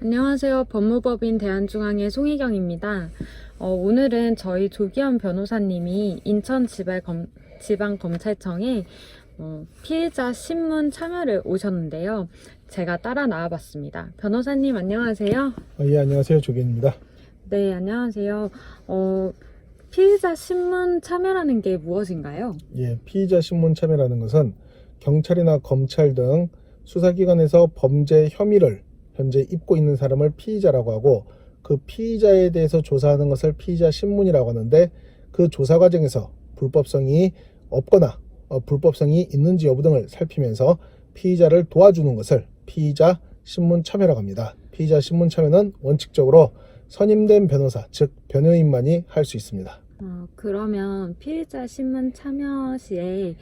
안녕하세요. 법무법인 대한중앙의 송희경입니다. 어, 오늘은 저희 조기현 변호사님이 인천지방검찰청에 어, 피해자 신문 참여를 오셨는데요. 제가 따라 나와봤습니다. 변호사님 안녕하세요. 아, 예, 안녕하세요. 조기현입니다. 네, 안녕하세요. 어, 피해자 신문 참여라는 게 무엇인가요? 예, 피의자 신문 참여라는 것은 경찰이나 검찰 등 수사기관에서 범죄 혐의를 현재 입고 있는 사람을 피의자라고 하고 그 피의자에 대해서 조사하는 것을 피의자 신문이라고 하는데 그 조사 과정에서 불법성이 없거나 어, 불법성이 있는지 여부 등을 살피면서 피의자를 도와주는 것을 피의자 신문 참여라고 합니다. 피의자 신문 참여는 원칙적으로 선임된 변호사, 즉 변호인만이 할 수 있습니다. 어, 그러면 피해자 신문 참여 시에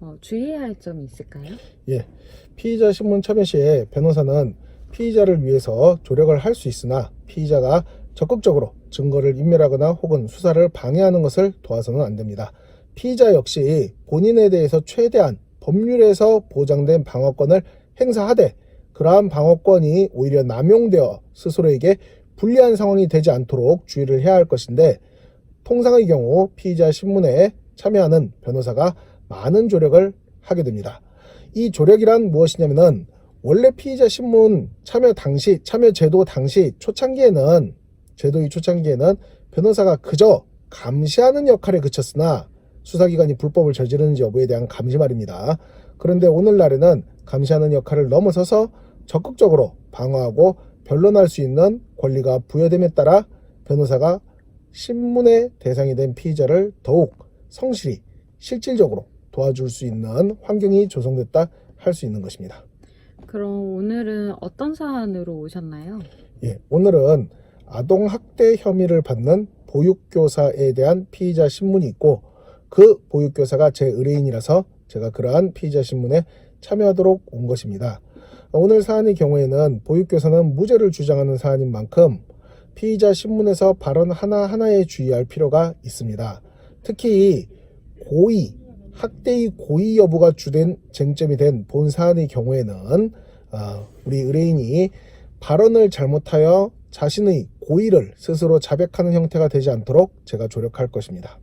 어, 주의해야 할 점이 있을까요? 예, 피의자 신문 참여 시에 변호사는 피의자를 위해서 조력을 할 수 있으나 피의자가 적극적으로 증거를 인멸하거나 혹은 수사를 방해하는 것을 도와서는 안 됩니다. 피의자 역시 본인에 대해서 최대한 법률에서 보장된 방어권을 행사하되 그러한 방어권이 오히려 남용되어 스스로에게 불리한 상황이 되지 않도록 주의를 해야 할 것인데 통상의 경우 피의자 신문에 참여하는 변호사가 많은 조력을 하게 됩니다. 이 조력이란 무엇이냐면은 원래 피의자 신문 참여 당시 참여 제도 당시 초창기에는 제도의 초창기에는 변호사가 그저 감시하는 역할에 그쳤으나 수사기관이 불법을 저지르는지 여부에 대한 감시 말입니다. 그런데 오늘날에는 감시하는 역할을 넘어서서 적극적으로 방어하고 변론할 수 있는 권리가 부여됨에 따라 변호사가 신문의 대상이 된 피의자를 더욱 성실히 실질적으로 도와줄 수 있는 환경이 조성됐다 할 수 있는 것입니다. 그럼 오늘은 어떤 사안으로 오셨나요? 예, 오늘은 아동 학대 혐의를 받는 보육교사에 대한 피의자 신문이 있고 그 보육교사가 제 의뢰인이라서 제가 그러한 피의자 신문에 참여하도록 온 것입니다. 오늘 사안의 경우에는 보육교사는 무죄를 주장하는 사안인 만큼 피의자 신문에서 발언 하나하나에 주의할 필요가 있습니다. 특히 고의, 학대의 고의 여부가 주된 쟁점이 된 본 사안의 경우에는 어, 우리 의뢰인이 발언을 잘못하여 자신의 고의를 스스로 자백하는 형태가 되지 않도록 제가 조력할 것입니다.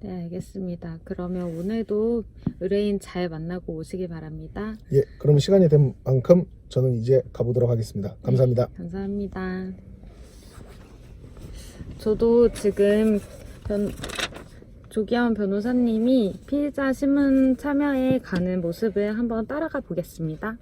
네, 알겠습니다. 그러면 오늘도 의뢰인 잘 만나고 오시기 바랍니다. 예, 그럼 시간이 된 만큼 저는 이제 가보도록 하겠습니다. 감사합니다. 감사합니다. 저도 지금 변, 조기현 변호사님이 피해자 신문 참여에 가는 모습을 한번 따라가 보겠습니다.